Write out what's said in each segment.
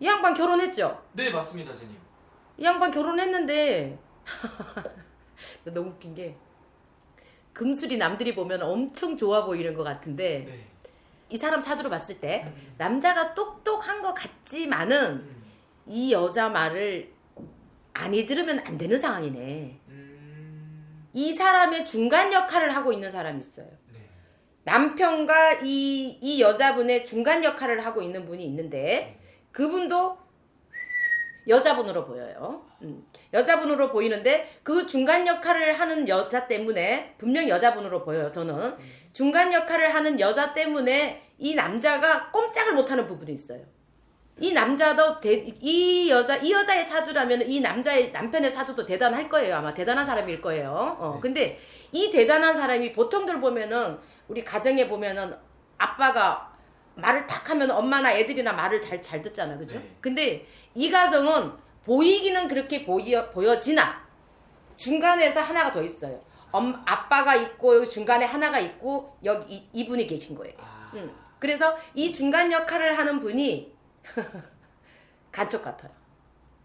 이 양반 결혼했죠? 네 맞습니다 제님. 이 양반 결혼했는데 너무 웃긴 게 금술이 남들이 보면 엄청 좋아 보이는 것 같은데 네. 이 사람 사주로 봤을 때 남자가 똑똑한 것 같지만은 음. 이 여자 말을 아니 들으면 안 되는 상황이네. 음. 이 사람의 중간 역할을 하고 있는 사람이 있어요. 네. 남편과 이, 이 여자분의 중간 역할을 하고 있는 분이 있는데 그분도 여자분으로 보여요. 음, 여자분으로 보이는데 그 중간 역할을 하는 여자 때문에 분명 여자분으로 보여요. 저는 중간 역할을 하는 여자 때문에 이 남자가 꼼짝을 못하는 부분이 있어요. 이 남자도 대, 이 여자 이 여자의 사주라면 이 남자의 남편의 사주도 대단할 거예요. 아마 대단한 사람일 거예요. 어, 근데 이 대단한 사람이 보통들 보면은 우리 가정에 보면은 아빠가 말을 탁 하면 엄마나 애들이나 말을 잘 잘 듣잖아, 그죠? 네. 근데 이 가정은 보이기는 그렇게 보여 보여지나 중간에서 하나가 더 있어요. 엄 아빠가 있고 여기 중간에 하나가 있고 여기 이, 이분이 계신 거예요. 아. 음. 그래서 이 중간 역할을 하는 분이 간첩 같아요.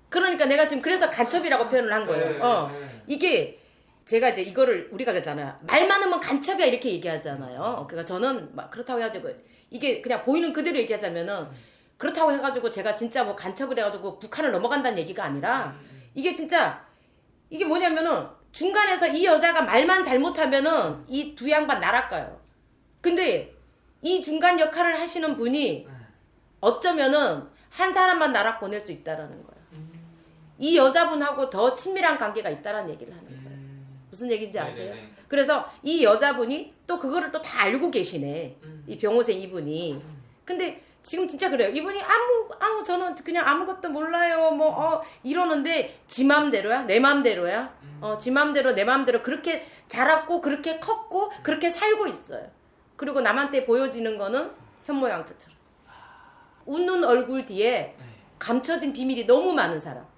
그러니까 내가 지금 그래서 간첩이라고 표현을 한 거예요. 네, 어. 네. 이게 제가 이제 이거를 우리가 그랬잖아요. 말 많으면 간첩이야 이렇게 얘기하잖아요. 그러니까 저는 막 그렇다고 해가지고 이게 그냥 보이는 그대로 얘기하자면은 그렇다고 해가지고 제가 진짜 뭐 간첩을 해가지고 북한을 넘어간다는 얘기가 아니라 이게 진짜 이게 뭐냐면은 중간에서 이 여자가 말만 잘못하면은 이 두 양반 날아가요. 근데 이 중간 역할을 하시는 분이 네. 어쩌면은 한 사람만 나락 보낼 수 있다라는 거예요. 이 여자분하고 더 친밀한 관계가 있다라는 얘기를 하는 거예요. 음. 무슨 얘기인지 아세요? 네네네. 그래서 이 여자분이 또 그거를 또 다 알고 계시네. 음. 이 병호생 이분이. 근데 지금 진짜 그래요. 이분이 아무 아무 저는 그냥 아무것도 몰라요. 뭐 어 이러는데 지 맘대로야? 내 맘대로야? 어, 지 맘대로 내 맘대로 그렇게 자랐고 그렇게 컸고 그렇게 살고 있어요. 그리고 남한테 보여지는 거는 현모양처처럼. 웃는 얼굴 뒤에 네. 감춰진 비밀이 너무 많은 사람.